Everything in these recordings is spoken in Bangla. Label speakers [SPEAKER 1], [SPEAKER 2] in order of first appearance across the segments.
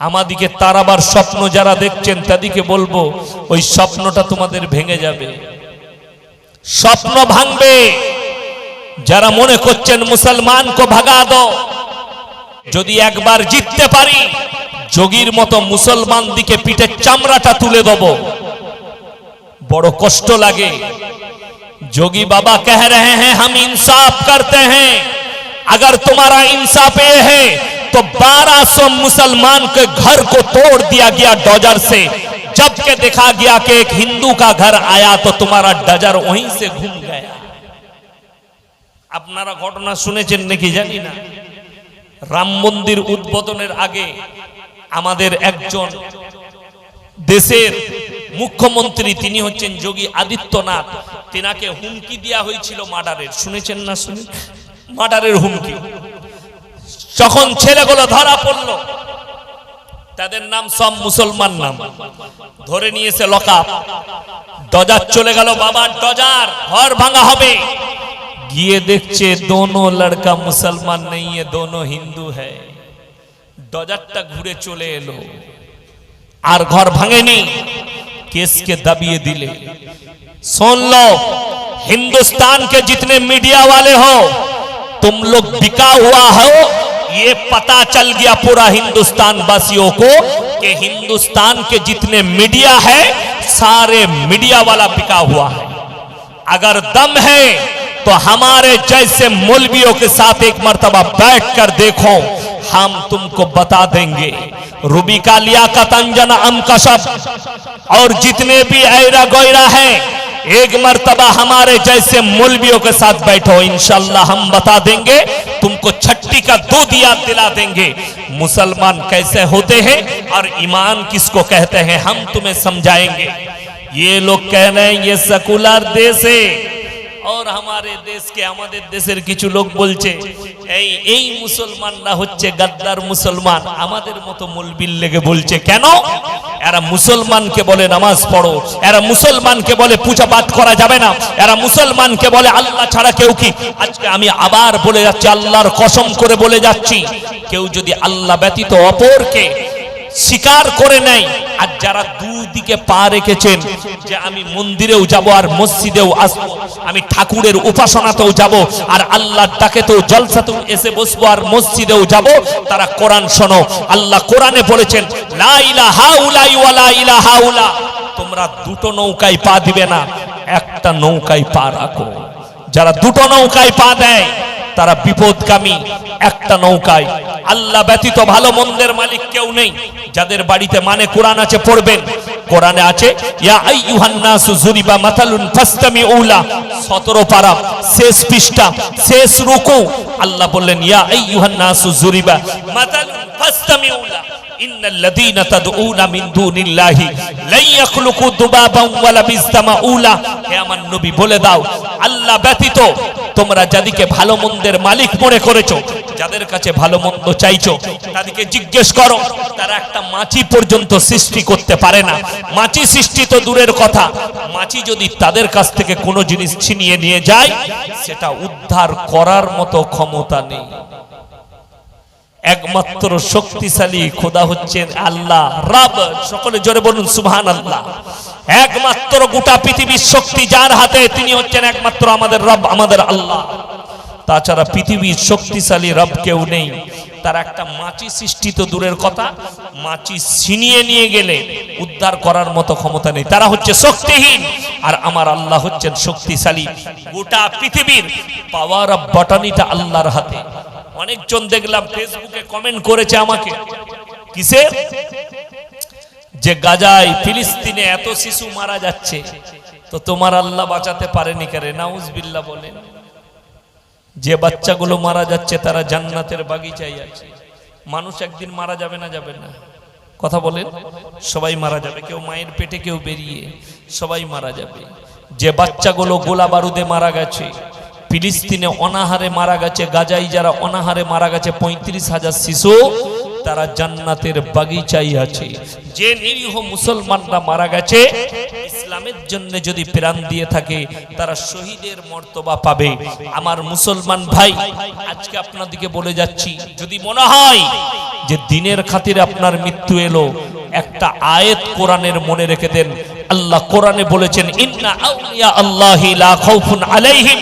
[SPEAKER 1] আমাদিকে তারাবার স্বপ্ন যারা দেখছেন তাদিকে বলবো ওই স্বপ্নটা তোমাদের ভেঙে যাবে স্বপ্ন ভাঙবে যারা মনে করছেন মুসলমানকে ভাগা দাও যদি একবার জিততে পারি যোগীর মতো মুসলমান দিকে পিঠের চামড়াটা তুলে দেব বড় কষ্ট লাগে जोगी बाबा कह रहे हैं हम इंसाफ करते हैं अगर तुम्हारा इंसाफ ये है तो 1200 मुसलमान के घर को तोड़ दिया गया डोजर से जब के देखा गया कि एक हिंदू का घर आया तो तुम्हारा डजर वहीं से घूम गया আপনারা ঘটনা শুনেছেন নাকি জানি না রাম মন্দির উদ্বোধনের আগে আমাদের একজন দেশের মুখ্যমন্ত্রী তিনি হচ্ছেন যোগী আদিত্যনাথ তেনাকে হুমকি দেওয়া হয়েছিল মার্ডারের শুনেছেন না শুনে মার্ডারের হুমকি যখন ছেলেগুলো ধরা পড়লো তাদের নাম সব মুসলমান নাম ধরে নিয়েছে লকাপ ডজার চলে গেল বাবার ডজার ঘর ভাঙা হবে গিয়ে দেখছে দোনো লড়কা মুসলমান নেই এ দোনো হিন্দু হ্যায় ডজারটা ঘুরে চলে এলো আর ঘর ভাঙেনি केस के दबिए दिले सुन लो हिंदुस्तान के जितने मीडिया वाले हो तुम लोग बिका हुआ हो ये पता चल गया पूरा हिंदुस्तान वासियों को कि हिंदुस्तान के जितने मीडिया है, सारे मीडिया वाला बिका हुआ है। अगर दम है तो हमारे जैसे मौलवियों के साथ एक मर्तबा बैठ कर देखो, हम तुमको बता देंगे। रूबी का लियाकत, अंजन अम कशब और जितने भी ऐरा गोयरा हैं एक मरतबा हमारे जैसे मौलवियों के साथ बैठो इनशाला हम बता देंगे, तुमको छट्टी का दूध याद दिला देंगे। मुसलमान कैसे होते हैं और ईमान किसको कहते हैं, हम तुम्हें समझाएँगे। ये लोग कह रहे हैं, ये सेकुलर देश है। और हमारे देश के আমাদের দেশের কিছু লোক বলছে এই এই মুসলমানরা হচ্ছে গাদ্দার মুসলমান আমাদের মতো মুলবিল লেগে বলছে কেন এরা মুসলমানকে বলে নামাজ পড়ো এরা মুসলমানকে বলে পূজা পাঠ করা যাবে না এরা মুসলমানকে বলে আল্লাহ ছাড়া কেউ কি আজকে আমি আবার বলে যাচ্ছি আল্লাহর কসম করে বলে যাচ্ছি কেউ যদি আল্লাহ ব্যতীত অপরকে স্বীকার করে নেয়। আর যারা দুদিকে পা রেখেছেন, যে আমি মন্দিরেও যাব আর মসজিদেও আসব, আমি ঠাকুরের উপাসনাতেও যাব, আর আল্লাহর ডাকেতেও জলসাতেও এসে বসবো আর মসজিদেও যাব, তারা কোরআন শোনো। আল্লাহ কোরআনে বলেছেন, লা ইলাহা উলাই ইলাহা উলা। তোমরা দুটো নৌকায় পা দিবে না, একটা নৌকায় পা রাখো। যারা দুটো নৌকায় পা দেয় তারা বিপদগামী একটা নৌকায়। আল্লাহ ব্যতীত ভালো মন্দের মালিক কেউ নেই। যাদের বাড়িতে মানে কোরআন আছে, পড়বেন। কোরআনে আছে, ইয়া যুরিবা মাতালুন ফাসতামিউলা। 17 পারা, শেষ পৃষ্ঠা, শেষ রুকু। আল্লাহ বললেন, ইয়া আইয়ুহান নাসু যুরিবা মাতালুন ফাসতামিউলা। ব্যতীত তোমরা যাদিকে ভালো মন্দের মালিক মনে করেছ, যাদের কাছে ভালো মন্দ চাইছো, তাদেরকে জিজ্ঞেস করো, তারা একটা মাছি পর্যন্ত সৃষ্টি করতে পারে না। মাছি সৃষ্টি তো দূরের কথা। মাছি যদি তাদের কাছ থেকে কোনো জিনিস ছিনিয়ে নিয়ে যায়, সেটা উদ্ধার করার মতো ক্ষমতা নেই। একমাত্র শক্তিশালী খোদা হচ্ছেন আল্লাহ, রব। সকলে জোরে বলুন সুবহান আল্লাহ একমাত্র গোটা পৃথিবীর শক্তি যার হাতে, তিনি হচ্ছেন একমাত্র আমাদের রব, আমাদের আল্লাহ। তাছাড়া পৃথিবীর শক্তিশালী রব কেউ নেই। তার একটা মাছি সৃষ্টি তো দূরের কথা। মাছি ছিনিয়ে নিয়ে গেলে উদ্ধার করার মতো ক্ষমতা নেই। তারা হচ্ছে শক্তিহীন, আর আমার আল্লাহ হচ্ছেন শক্তিশালী। গোটা পৃথিবীর পাওয়ার অফ বটানিটা আল্লাহর হাতে। অনেকজন দেখলাম ফেসবুকে কমেন্ট করেছে আমাকে। কিসে? যে গাজায় ফিলিস্তিনে এত শিশু মারা যাচ্ছে, তো তোমার আল্লাহ বাঁচাতে পারেনি কারে নাউজবিল্লাহ বলেন যে বাচ্চাগুলো মারা যাচ্ছে, তারা জান্নাতের বাগিচায় আছে। মানুষ একদিন মারা যাবে না যাবে না। কথা বলেন, সবাই মারা যাবে, কেউ মায়ের পেটে কেউ বেরিয়ে সবাই মারা যাবে। যে বাচ্চাগুলো গোলা বারুদে মারা গেছে ফিলিস্তিনে অনাহারে মারা গেছে গাজাই যারা অনাহারে মারা গেছে, পঁয়ত্রিশ হাজার শিশু, তারা জান্নাতের বাগিচাই আছে। যে নিরীহ মুসলমানরা মারা গেছে, ইসলামের জন্য যদি প্রাণ দিয়ে থাকে, তারা শহীদের মর্তবা পাবে। আমার মুসলমান ভাই, আজকে আপনাদেরকে বলে যাচ্ছি, যদি মনে হয় যে দিনের খাতিরে আপনার মৃত্যু এলো, একটা আয়েত কোরআনের মনে রেখে দেন। আল্লাহ কোরআনে বলেছেন, ইন্না আউলিয়া আল্লাহি লা খাউফুন আলাইহিম।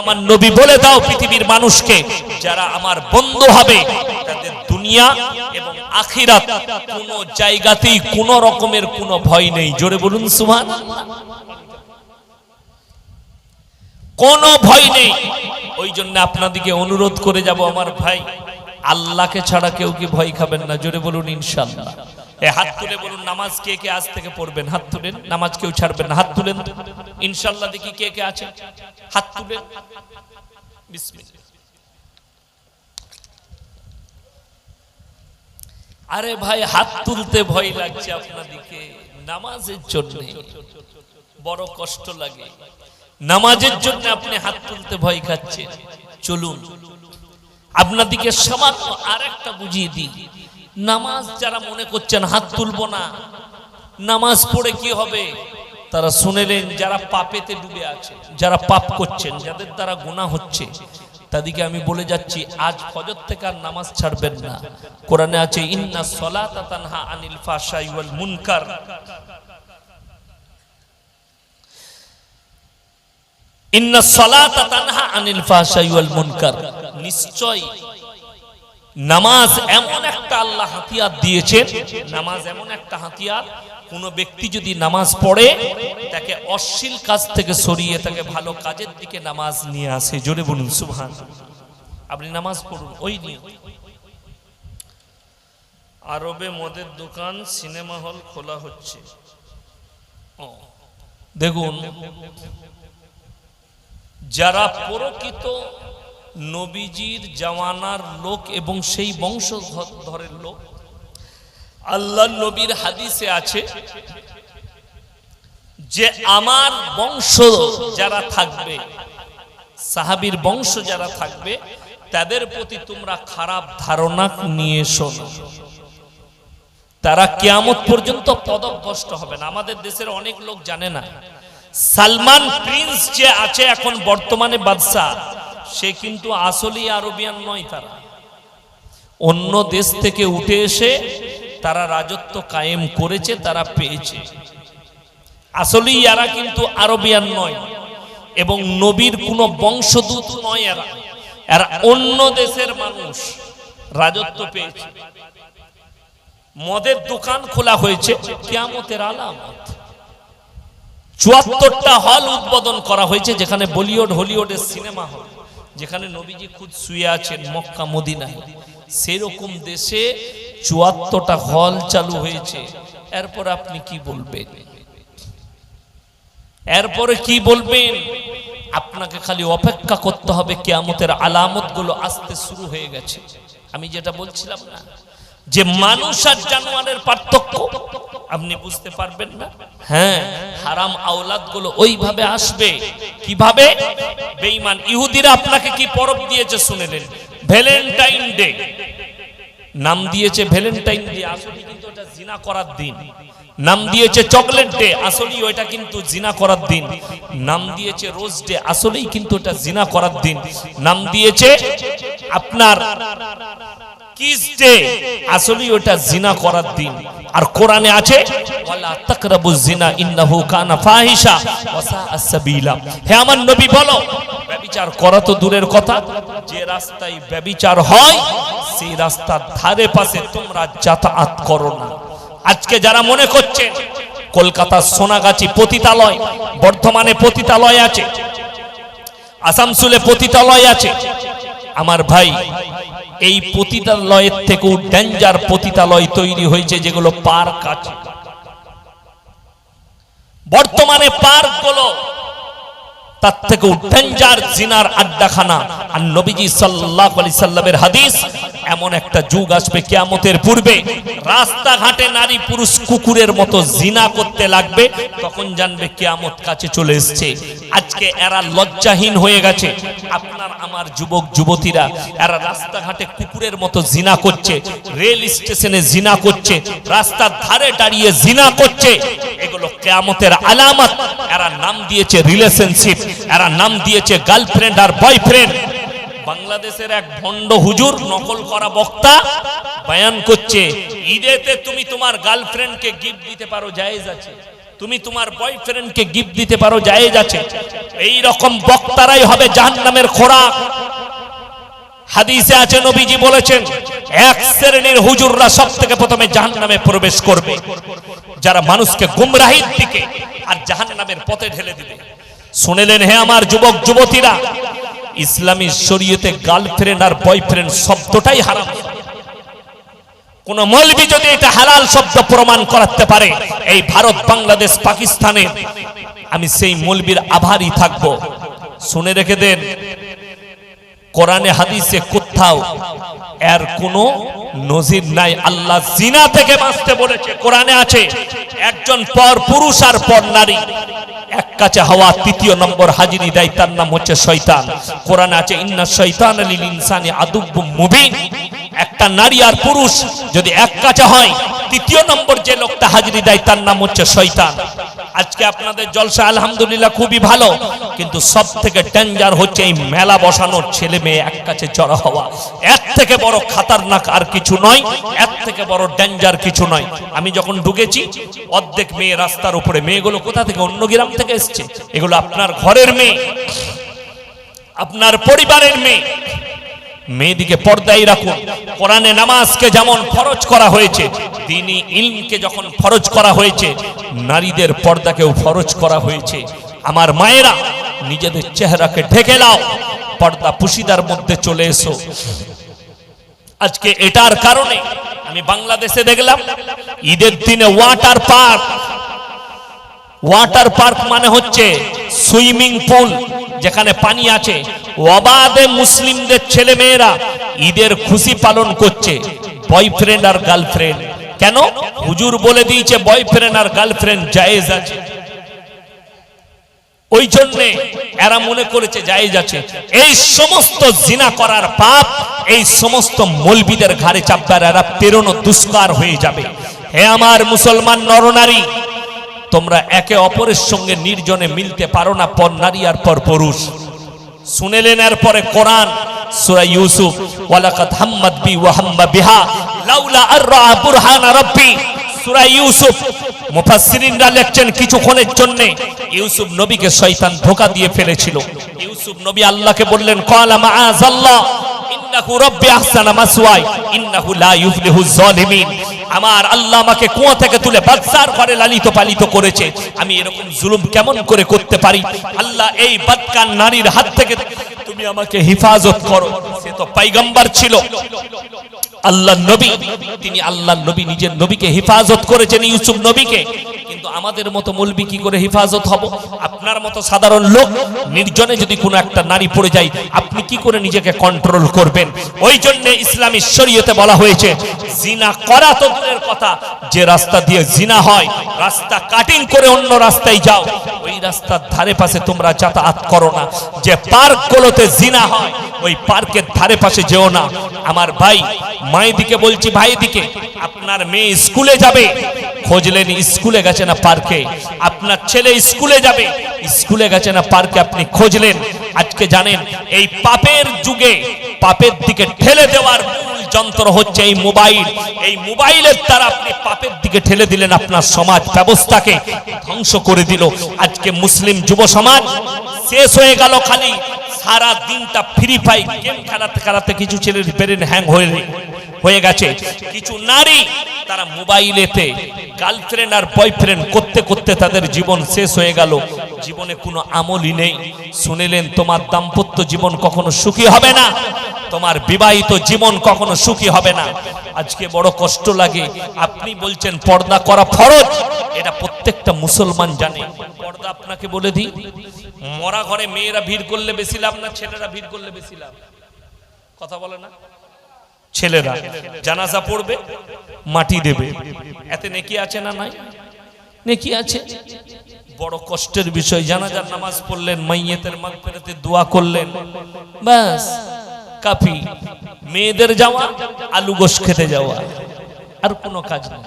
[SPEAKER 1] আমার নবী, বলে দাও পৃথিবীর মানুষকে যারা আমার বন্ধু হবে, তাদের দুনিয়া এবং আখিরাত কোনো জায়গাতেই কোনো রকমের কোনো ভয় নেই। জোরে বলুন, সুবহানাল্লাহ। কোনো ভয় নেই। ওই জন্য আপনাদিকে অনুরোধ করে যাব, আমার ভাই, আল্লাহকে ছাড়া কেউ কি ভয় খাবেন না? জোরে বলুন ইনশাল্লাহ হাত তুলে বলুন, নামাজ কে কে আজ থেকে পড়বেন? হাত তুলেন। নামাজ কেউ ছাড়বেন হাত তুলেন। ইনশাল্লাহ দেখি কে কে আছে হাত তুলেন। আরে ভাই, হাত তুলতে ভয় লাগছে আপনাদিকে। নামাজের জন্য বড় কষ্ট লাগে। নামাজের জন্য আপনি হাত তুলতে ভয় খাচ্ছেন। চলুন। আপনাদিকে সামান্য আর একটা বুঝিয়ে দিই। নামাজ যারা মনে করছেন হাত তুলবো না, নামাজ পড়ে কি হবে? তারা শুনেলেন যারা পাপেতে ডুবে আছে, যারা পাপ করছেন, যাদের দ্বারা গুণা হচ্ছে, তাদেরকে আমি বলে যাচ্ছি, আজ ফজর থেকে আর নামাজ ছাড়বেন না। কোরআনে আছে, ইন্না সলাতা তানহা আনিল ফাশাই ওয়াল মুনকার। ইন্না সলাতা তানহা আনিল ফাহশাই ওয়াল মুনকার। নিশ্চয় নামাজ এমন একটা আল্লাহ হাতিয়ার দিয়েছেন, নামাজ এমন একটা হাতিয়ার, কোন ব্যক্তি যদি নামাজ পড়ে, তাকে অশ্লীল কাজ থেকে সরিয়ে তাকে ভালো কাজের দিকে নামাজ নিয়ে আসে। জোরে বলুন সুবহান আপনি নামাজ পড়ুন, ওই নিয়ে আরবে মদের দোকান, সিনেমা হল খোলা হচ্ছে। দেখুন, যারা প্রকৃত নবীজির জামানার লোক এবং সেই বংশধরের লোক। আল্লাহ নবীর হাদিসে আছে যে আমার বংশ যারা থাকবে, সাহাবীর বংশ যারা থাকবে, তাদের প্রতি তোমরা খারাপ ধারণা নিয়ে এসো তারা কেয়ামত পর্যন্ত পদভ্রষ্ট হবে না। আমাদের দেশের অনেক লোক জানে না। সালমান প্রিন্স যে আছে এখন বর্তমানে বাদশাহ। সে কিন্তু আসলেই আরবিয়ান নয় তারা। অন্য দেশ থেকে উঠে এসে তারা রাজত্ব কায়েম করেছে, তারা পেয়েছে। আসলেই এরা কিন্তু আরবিয়ান নয় এবং নবীর কোনো বংশদূত নয় এরা। এরা অন্য দেশের মানুষ, রাজত্ব পেয়েছে। মদের দোকান খোলা হয়েছে, কিয়ামতের আলামত। চুয়াত্তরটা হল উদ্বোধন করা হয়েছে, যেখানে বলিউড, হলিউডের সিনেমা হল। যেখানে নবীজি খুদ শুয়ে আছেন মক্কা, মদিনায়, সেরকম দেশে চুয়াত্তরটা হল চালু হয়েছে। এরপর আপনি কি বলবেন? এরপরে কি বলবেন? আপনাকে খালি অপেক্ষা করতে হবে, কেয়ামতের আলামতগুলো আসতে শুরু হয়ে গেছে। আমি যেটা বলছিলাম না, যে মানুষ আর জানোয়ারের পার্থক্য আপনি বুঝতে পারবেন না? হ্যাঁ হারাম আওলাদগুলো ওইভাবে আসবে। কীভাবে? বেঈমান ইহুদিরা আপনাকে কি পরব দিয়েছে শুনেলেন? Valentine day. নাম দিয়েছে ভ্যালেন্টাইন ডে আসলে কিন্তু ওটা জিনা করার দিন। নাম দিয়েছে চকলেট ডে, আসলেই ওইটা কিন্তু জিনা করার দিন। নাম দিয়েছে রোজ ডে, আসলেই কিন্তু ওটা জিনা করার দিন। নাম দিয়েছে আপনার কিস করা তো দূরের কথা। যে রাস্তায় হয়, সেই রাস্তার ধারে পাশে তোমরা যাতায়াত করো না। আজকে যারা মনে করছেন কলকাতার সোনাগাছি পতিতালয়, বর্ধমানে পতিতালয় আছে আসামসুলে পতিতালয় আছে আমার ভাই, এই পতিতালয়ের থেকেও ডেঞ্জার পতিতালয় তৈরি হয়েছে যেগুলো পার্ক আছে। বর্তমানে পার্কগুলো তার থেকেও ডেঞ্জার জিনার আড্ডাখানা। আর নবীজি সাল্লাহ আলি সাল্লামের হাদিস এমন একটা যুগ আসবে কেয়ামতের পূর্বে। রাস্তাঘাটে নারী পুরুষ কুকুরের মতো জিনা করতে লাগবে, তখন জানবে কেয়ামত কাছে চলে এসছে। আজকে এরা লজ্জাহীন হয়ে গেছে। আপনার, আমার যুবক, যুবতীরা, এরা রাস্তাঘাটে কুকুরের মতো জিনা করছে, রেল স্টেশনে জিনা করছে, রাস্তার ধারে দাঁড়িয়ে জিনা করছে। এগুলো কেয়ামতের আলামত। এরা নাম দিয়েছে রিলেশনশিপ এরা নাম দিয়েছে গার্লফ্রেন্ড আর বয়ফ্রেন্ড বাংলাদেশের এক ভণ্ড হুজুর নকল করা বক্তা বয়ান করছে, ঈদেতে তুমি তোমার গার্লফ্রেন্ডকে গিফট দিতে পারো, জায়েজ আছে। তুমি তোমার বয়ফ্রেন্ডকে গিফট দিতে পারো, জায়েজ আছে। এই রকম বক্তারাই হবে জাহান্নামের খোরাক। হাদিসে আছে, নবীজি বলেছেন, এক শ্রেণির হুজুররা সব থেকে প্রথমে জাহান্নামে প্রবেশ করবে। যারা মানুষকে গুমরাহির দিকে আর জাহান্নামের পথে ঢেলে দিবে। শুনেলেন, হে আমার যুবক, যুবতীরা ইসলামী শরীয়তে গার্লফ্রেন্ড আর বয়ফ্রেন্ড শব্দটাই হারাম। কোন মৌলবি যদি এটা হালাল শব্দ প্রমাণ করাতে পারে, এই ভারত, বাংলাদেশ, পাকিস্তানে আমি সেই মৌলবির আভারই থাকব। শুনে রেখে দেন, কোরআনে, হাদিসে কোথাও এর কোনো নজির নাই। আল্লাহ জিনা থেকে বাঁচতে বলেছে। কোরআনে আছে, একজন পর পুরুষ আর পর নারী। এক কাছে হওয়া তৃতীয় নম্বর হাজিরি দেয়, তার নাম হচ্ছে শয়তান। কোরআন আছে, ইন্না শয়তান আলী ইনসানি আদুব মুবিন। একটা নারী আর পুরুষ যদি এক কাছে হয়, তৃতীয় নম্বর যে লোকটা হাজিরি দেয়, তার নাম হচ্ছে শয়তান। আজকে আপনাদের জলসা আলহামদুলিল্লাহ খুবই ভালো, কিন্তু সব থেকে ডেঞ্জার হচ্ছে এই মেলা বসানোর ছেলে মেয়ে এক কাছে জড়ো হওয়া। এর থেকে বড় খাতারনাক আর কিছু নয়, এর থেকে বড় ডেঞ্জার কিছু নয়। আমি যখন ঢুকেছি, অর্ধেক মেয়ে রাস্তার উপরে, মেয়েগুলো কোথা থেকে? অন্য গ্রাম থেকে এসছে। এগুলো আপনার ঘরের মেয়ে, আপনার পরিবারের মেয়ে মেয়েদিকে পর্দায় রাখুন কোরআনে নামাজকে যেমন ফরজ করা হয়েছে তিনি ইলমকে যখন ফরজ করা হয়েছে, নারীদের পর্দাকেও ফরজ করা হয়েছে। আমার মায়েরা, নিজেদের চেহারাকে ঢেকে নাও, পর্দা পুশিদার মধ্যে চলে এসো। আজকে এটার কারণে আমি বাংলাদেশে দেখলাম, ঈদের দিনে ওয়াটার পার্ক। ওয়াটার পার্ক মানে হচ্ছে সুইমিং পুল যেখানে পানি আছে। অবাধে মুসলিমদের ছেলে মেয়েরা ঈদের খুশি পালন করছে। বয়ফ্রেন্ড আর গার্লফ্রেন্ড। কেন? হুজুর বলে দিয়েছে, বয়ফ্রেন্ড আর গার্লফ্রেন্ড জায়েজ আছে। ওই জন্যে এরা মনে করেছে জায়েজ আছে। এই সমস্ত জিনা করার পাপ, এই সমস্ত মলবিদের ঘাড়ে চাপবার এরা পেরোনো দুষ্কার হয়ে যাবে। হে আমার মুসলমান নরনারী তোমরা একে অপরের সঙ্গে নির্জনে মিলতে পারো না, পর নারী আর পর পুরুষ। শুনেলেন এরপরে কোরআন, সূরা ইউসুফ, ওয়ালাকাদ হাম্মাদ বি ওয়া হাম্মা বিহা, লাউলা আররা বুরহানা রাব্বি। সূরা ইউসুফ, মুফাসসিরিনরা লিখছেন কিছুক্ষণের জন্য, ইউসুফ নবীকে শয়তান ধোঁকা দিয়ে ফেলেছিল। ইউসুফ নবী আল্লাহকে বললেন ক্বালা মাআযাল্লাহ। ইন্নাহু রাব্বি আহসানা মাসওয়াই, ইন্নাহু লা ইউফলিহু যালিমিন। আমার আল্লাহ আমাকে কুয়া থেকে তুলে বাদশার ঘরে লালিত পালিত করেছে। আমি এরকম জুলুম কেমন করে করতে পারি? আল্লাহ এই বাদকান নারীর হাত থেকে তুমি আমাকে হেফাজত করো। সে তো পাইগম্বর ছিল। আল্লাহ নবী, তিনি আল্লাহ নবী, নিজের নবীকে হেফাজত করেছেন ইউসুফ নবীকে। কিন্তু আমাদের মতো মলবি কি করে হেফাজত হব? আপনার মতো সাধারণ লোক নির্জনে যদি কোনো একটা নারী পড়ে যায়, আপনি কি করে নিজেকে কন্ট্রোল করবেন? ওই জন্য ইসলামী শরীয়তে বলা হয়েছে, জিনা করা তো দূরের কথা, যে রাস্তা দিয়ে জিনা হয়, রাস্তা কাটিং করে অন্য রাস্তায় যাও, ওই রাস্তার ধারে পাশে তোমরা যাতায়াত করো না। যে পার্কগুলোতে জিনা হয়, ওই পার্কের ধারে পাশে যেও না। আমার ভাই, মায়ের দিকে বলছি ভাই দিকে, আপনার মেয়ে স্কুলে যাবে খোঁজলেন, স্কুলে গেছে না পার্কে? আপনার ছেলে স্কুলে যাবে। স্কুলে গেছে না পার্কে আপনি খোঁজলেন? আজকে জানেন, এই পাপের যুগে, পাপের দিকে ঠেলে দেওয়ার যন্ত্র হচ্ছে এই মোবাইল। এই মোবাইলের দ্বারা আপনি পাপের দিকে ঠেলে দিলেন আপনার সমাজ ব্যবস্থাকে। ধ্বংস করে দিল আজকে মুসলিম যুব সমাজ। শেষ হয়ে গেল খালি। সারা দিনটা ফ্রি ফাই গেম খেলাতে খেলাতে কিছু ছেলের ব্রেন হ্যাং হয়ে হয়ে গেছে। কিছু নারী তারা মোবাইলেতে গার্লফ্রেন্ড আর বয়ফ্রেন্ড করতে করতে তাদের জীবন শেষ হয়ে গেল। জীবনে কোনো আমলই নেই। শুনিলেন, তোমার দাম্পত্য জীবন কখনো সুখী হবে না। তোমার বিবাহিত জীবন কখনো সুখী হবে না। আজকে বড় কষ্ট লাগে। আপনি বলছেন, পর্দা করা ফরজ। এটা প্রত্যেকটা মুসলমান জানে। পর্দা আপনাকে বলে দিই, মরা ঘরে মেয়েরা ভিড় করলে বেশি লাভ না, ছেলেরা ভিড় করলে বেশি লাভ? কথা বলে না? ছেলেরা, জানাজা পড়বে, মাটি দেবে। এতে নেকি আছে না নাই? নেকি আছে? বড় কষ্টের বিষয়, জানাজার নামাজ পড়লেন, মাইয়েতের মাগ ফেরাতে দোয়া করলেন। ব্যাস কাফি। মেয়েদের যাওয়া, আলু গোশ খেতে যাওয়া। আর কোনো কাজ নেই।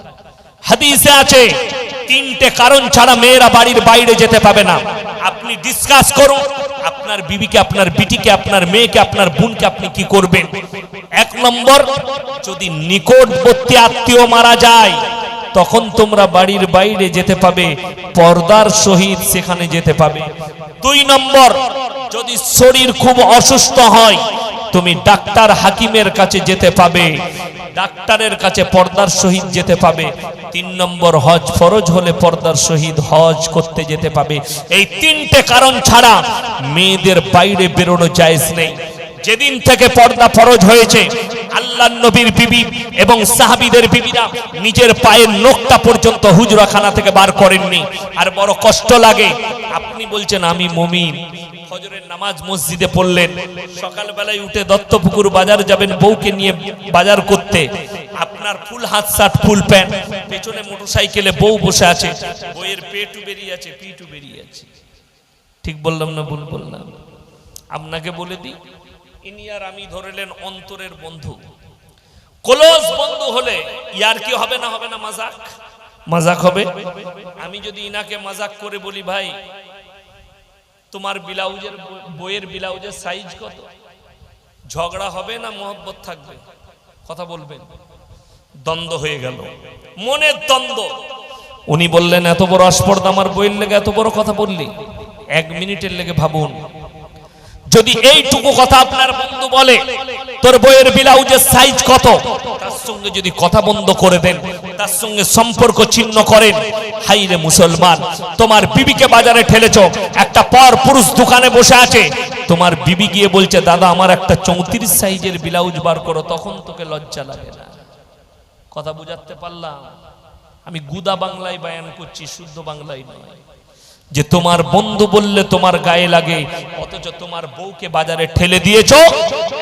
[SPEAKER 1] হাদিসে আছে, তিনটে কারণ ছাড়া মেয়েরা বাড়ির বাইরে যেতে পাবে না। আপনি ডিসকাস করুন, আপনার বিবিকে, আপনার বিটিকে, আপনার মেয়েকে, আপনার বোনকে আপনি কি করবেন? এক নম্বর, যদি নিকটবর্তী আত্মীয় মারা যায়, তখন তোমরা বাড়ির বাইরে যেতে পাবে, পর্দার সহিত সেখানে যেতে পাবে। দুই নম্বর, যদি শরীর খুব অসুস্থ হয় তুমি ডাক্তার হাকিমের কাছে যেতে পাবে। ডাক্তারের কাছে পর্দার শহীদ যেতে পাবে। তিন নম্বর হজ ফরজ হলে পর্দার শহীদ হজ করতে যেতে পাবে। এই তিনটে কারণ ছাড়া মেয়েদের বাইরে বেরোনো জায়েজ নেই। যেদিন থেকে পর্দা ফরজ হয়েছে, আল্লাহ নবীর বিবি এবং সাহাবিদের বিবিরা নিজের পায়ের নোকটা পর্যন্ত হুজরাখানা থেকে বার করেননি। আর বড় কষ্ট লাগে। আপনি বলছেন, আমি মমিন। ফজরের নামাজ মসজিদে পড়লেন। সকালবেলায় উঠে দত্তপুকুর বাজার যাবেন বউকে নিয়ে বাজার করতে। আপনার ফুল হাত শার্ট ফুল প্যান্ট। পেছনে মোটরসাইকেলে বউ বসে আছে। বইয়ের পেটু বেরিয়ে আছে, পিটু বেরিয়ে আছে। ঠিক বললাম না ভুল বললাম? আপনাকে বলে দিই, ইনি আর আমি ধরেলেন অন্তরের বন্ধু। ক্লোজ বন্ধু হলে ইয়ার কি হবে না হবে না, মাজাক? মাজাক হবে? আমি যদি ইনাকে মাজাক করে বলি, ভাই তোমার ব্লাউজের বইয়ের ব্লাউজের সাইজ কত? ঝগড়া হবে না মহব্বত থাকবে? কথা বলবেন। দ্বন্দ্ব হয়ে গেল। মনের দ্বন্দ্ব। উনি বললেন, এত বড় আসপর্দা আমার বইয়ের লেগে, এত বড় কথা বললি? এক মিনিটের লেগে ভাবুন। যদি এইটুকু কথা আপনার বন্ধু বলে, তোর বইয়ের ব্লাউজের সাইজ কত? সঙ্গে যদি কথা বন্ধ করে দেন, তার সঙ্গে সম্পর্ক ছিন্ন করেন। হাইরে মুসলমান, তোমার বিবিকে বাজারে ঠেলেছ, একটা পর পুরুষ দোকানে বসে আছে। তোমার বিবি গিয়ে বলছে, দাদা, আমার একটা চৌত্রিশ সাইজের ব্লাউজ বার করো, তখন তোকে লজ্জা লাগে না। কথা বুঝাতে পারলাম? আমি গুদা বাংলায় বায়ান করছি, শুদ্ধ বাংলায় নয়। যে তোমার বন্ধু বললে তোমার গায়ে লাগে, অথচ তোমার বউকে বাজারে ঠেলে দিয়েছ,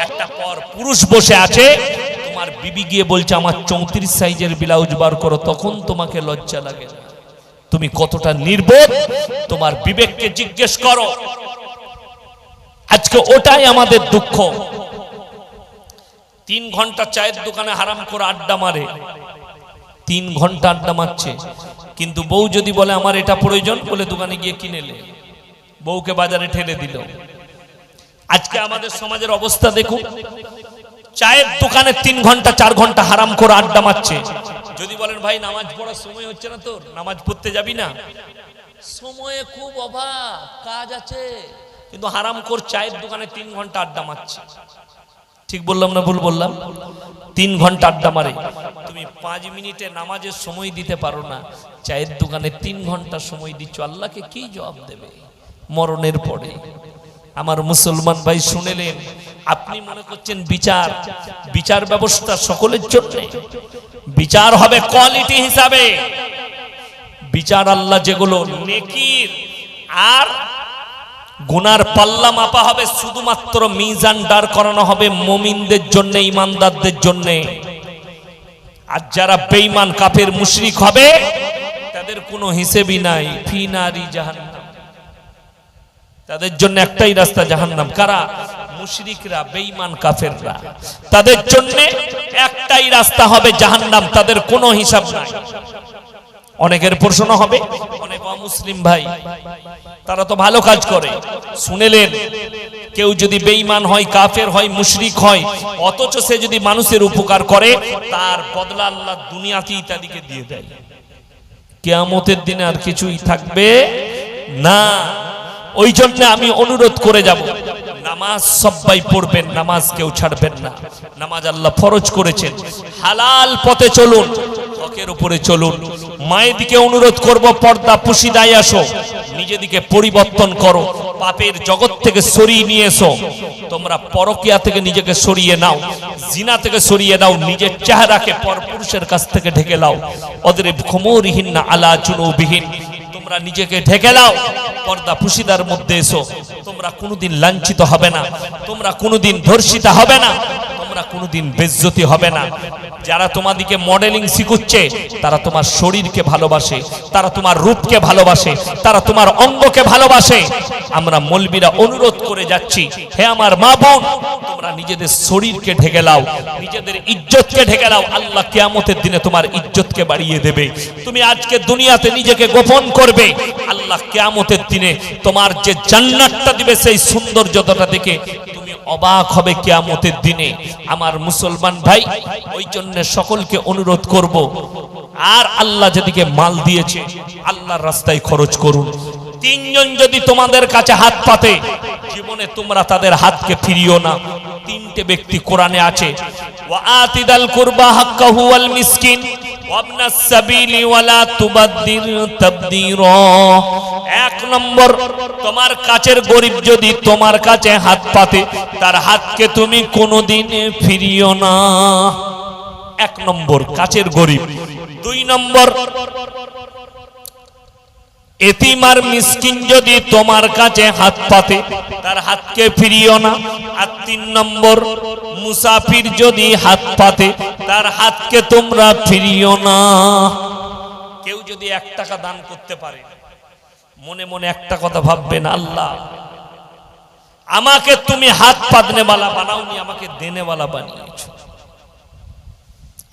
[SPEAKER 1] একটা পর পুরুষ বসে আছে তোমার বিবি গিয়ে বলছে, আমার চৌত্রিশ সাইজের ব্লাউজ বার করো, তখন তোমাকে লজ্জা লাগে তুমি কতটা নির্বোধ, তোমার বিবেককে জিজ্ঞেস করো। আজকে ওটাই আমাদের দুঃখ। তিন ঘণ্টা চায়ের দোকানে হারাম করে আড্ডা মারে। তিন ঘণ্টা আড্ডা মারছে। কিন্তু বউ যদি বলে, আমার এটা প্রয়োজন, বলে দোকানে গিয়ে কিনেলে বউকে বাজারে ঠেলে দিল। আজকে আমাদের সমাজের অবস্থা দেখুন। চায়ের দোকানে তিন ঘণ্টা, চার ঘণ্টা হারাম করে আড্ডা মারছে। যদি বলেন, ভাই, নামাজ পড়ার সময় হচ্ছে না তোর? নামাজ পড়তে যাবি না? সময়ে খুব অভাব, কাজ আছে, কিন্তু হারাম কর, চায়ের দোকানে তিন ঘণ্টা আড্ডা মারছে। ঠিক বললাম না ভুল বললাম? তিন ঘণ্টা আড্ডা মারে। তুমি পাঁচ মিনিটে নামাজের সময় দিতে পারো না। চায়ের দোকানে তিন ঘণ্টা সময় দিচ্ছ, আল্লাহকে কি জবাব দেবে? মরণের পরে। আমার মুসলমান ভাই শুনেলেন, আপনি মনে করছেন বিচার? বিচার ব্যবস্থা সকলের জন্য? বিচার হবে কোয়ালিটি হিসাবে। বিচার আল্লাহ যেগুলো নেকির, আর গুনার পাল্লা মাপা হবে শুধুমাত্র মিজান দাঁড় করানো হবে মমিনদের জন্য, ইমানদারদের জন্য। আর যারা বেঈমান, কাফের, মুশরিক হবে, তাদের কোনো হিসেবই নাই। ফিনারি জাহান্নাম। তাদের জন্য একটাই রাস্তা জাহান্নাম। কারা? মুশরিকরা, বেঈমান, কাফেররা। তাদের জন্য একটাই রাস্তা হবে জাহান্নাম, তাদের কোনো হিসাব নাই। অনেকের প্রশ্ন হবে, অনেক অমুসলিম ভাই, তারা তো ভালো কাজ করে। শুনেলেন, কেউ যদি বেঈমান হয়, কাফের হয়, মুশরিক হয়, অথচ সে যদি মানুষের উপকার করে, তার বদলা আল্লাহ দুনিয়াতেই তাদেরকে দিয়ে দেয়। কেয়ামতের দিনে আর কিছুই থাকবে না। ওই জন্য আমি অনুরোধ করে যাব। নামাজ সবাই পড়বেন, নামাজ কেউ ছাড়বেন না। নামাজ আল্লাহ ফরজ করেছেন। হালাল পথে চলুন হকের উপরে চলুন। মায়ের দিকে অনুরোধ করব, পর্দা পুশিদায় আসো নিজেদিকে পরিবর্তন করো, পাপের জগৎ থেকে সরিয়ে নিয়ে এসো। তোমরা পরকিয়া থেকে নিজেকে সরিয়ে নাও, জিনা থেকে সরিয়ে নাও নিজের চেহারাকে পরপুরুষের কাছ থেকে ঢেকে নাও। ওদের খমরিহীন না আলা চুনবিহীন তোমরা নিজেকে ঢেকে দাও, পর্দা পুশিদার মধ্যে এসো। তোমরা কোনোদিন লাঞ্ছিত হবে না, তোমরা কোনোদিন ধর্ষিতা হবে না, তোমরা কোনোদিন বেজ্জতি হবে না। যারা তোমাদিকে মডেলিং শিখুচ্ছে, তারা তোমার শরীরকে ভালোবাসে, তারা তোমার রূপকে ভালোবাসে, তারা তোমার অঙ্গকে ভালোবাসে। আমরা মলবিরা অনুরোধ করে যাচ্ছি, হে আমার মা বোন, তোমরা নিজেদের শরীরকে ঢেকে লাও নিজেদের ইজ্জতকে ঢেকে লাও আল্লাহ কিয়ামতের দিনে তোমার ইজ্জতকে বাড়িয়ে দেবে। তুমি আজকে দুনিয়াতে নিজেকে গোপন করবে, আল্লাহ কেয়ামতের দিনে তোমার যে জান্নাতটা দিবে সেই সৌন্দর্যতা দেখে তুমি অবাক হবে কেয়ামতের দিনে। আমার মুসলমান ভাই, ওই জন্য সকলকে অনুরোধ করব, আর আল্লাহ যেদিকে মাল দিয়েছে, আল্লাহর রাস্তায় খরচ করুন। তিনজন যদি তোমাদের কাছে হাত পাতে, জীবনে তোমরা তাদের হাতকে ফিরিও না। তিনটে ব্যক্তি কোরআনে আছে এক নম্বর, তোমার কাছের গরিব যদি তোমার কাছে হাত পাতে, তার হাতকে তুমি কোনোদিন না। এক নম্বর, কাছের গরিব। দুই নম্বর এতিম আর মিসকিন যদি তোমার কাছে হাত পাতে, তার হাতকে ফিরিও না। আর তিন নম্বর, মুসাফির যদি হাত পাতে, তার হাতকে তোমরা ফিরিও না। কেউ যদি এক টাকা দান করতে পারে, মনে মনে একটা কথা ভাববেন, আল্লাহ, আমাকে তুমি হাত পাতনেওয়ালা বানাওনি, আমাকে দেনেওয়ালা বানিয়েছো।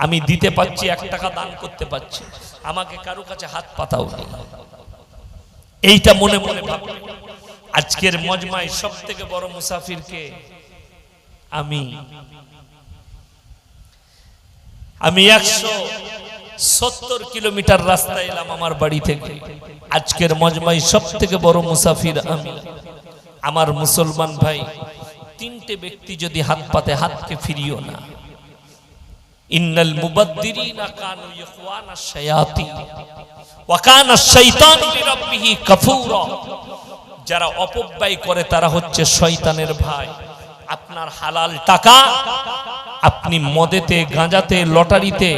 [SPEAKER 1] আমি দিতে পাচ্ছি এক টাকা দান করতে পারছি, আমাকে কারও কাছে হাত পাতাও নেই এইটা মনে মনে আজকের মজমায় সব থেকে বড় মুসাফিরকে আমি। আমি একশো সত্তর কিলোমিটার রাস্তা এলাম আমার বাড়ি থেকে। আজকের মজমাই সব থেকে বড় মুসাফির আমি। আমার মুসলমান ভাই তিনটে ব্যক্তি যদি হাত পাতে হাতকে ফিরিও না। ইন্নাল মুবাদ্দিরিনা কানু ইখওয়ানা শায়াতিন। যারা অপব্যয় করে তারা হচ্ছে শয়তানের ভাই। আপনার হালাল টাকা আপনি মদেতে, গাঁজাতে, লটারিতে,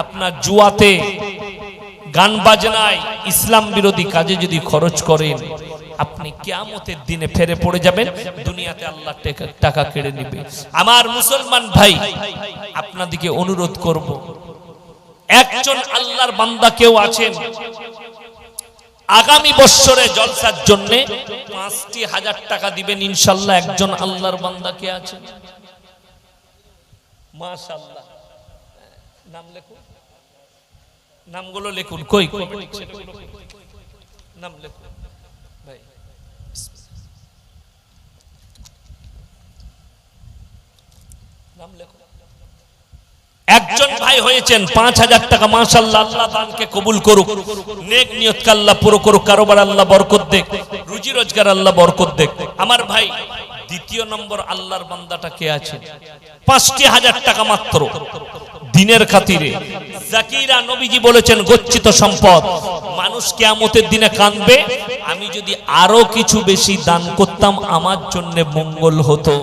[SPEAKER 1] আপনার জুয়াতে, গান বাজনায় ইসলাম বিরোধী কাজে যদি খরচ করেন, আপনি কিয়ামতের দিনে ফেরে পড়ে যাবেন, দুনিয়াতে আল্লাহ টাকা কেড়ে নেবে। আমার মুসলমান ভাই আপনাদিকে অনুরোধ করব একজন আল্লাহর বান্দা কেউ আছেন? আগামী বৎসরে জলসার জন্য পাঁচটি হাজার টাকা দিবেন ইনশাল্লাহ একজন আল্লাহর বান্দা কে আছেন? নাম লেখুন নামগুলো লিখুন। কই কই? নাম লেখুন একজন ভাই হয়েছেন, পাঁচ হাজার টাকা মাশাল্লাহ আল্লাহ দানকে কবুল করুক। নেক নিয়তকে আল্লাহ পুরো করুক, কারোবার আল্লাহ বরকত দেখ রুজি রোজগার আল্লাহ বরকত দেখ আমার ভাই, দ্বিতীয় নম্বর আল্লাহর বান্দাটা কে আছে? পাঁচটি হাজার টাকা মাত্র। দিনের খাতিরে। জাকিরা নবীজি বলেছেন, গচ্ছিত সম্পদ। মানুষ কেয়ামতের দিনে কাঁদবে। আমি যদি আরও কিছু বেশি দান করতাম, আমার জন্য মঙ্গল হতো।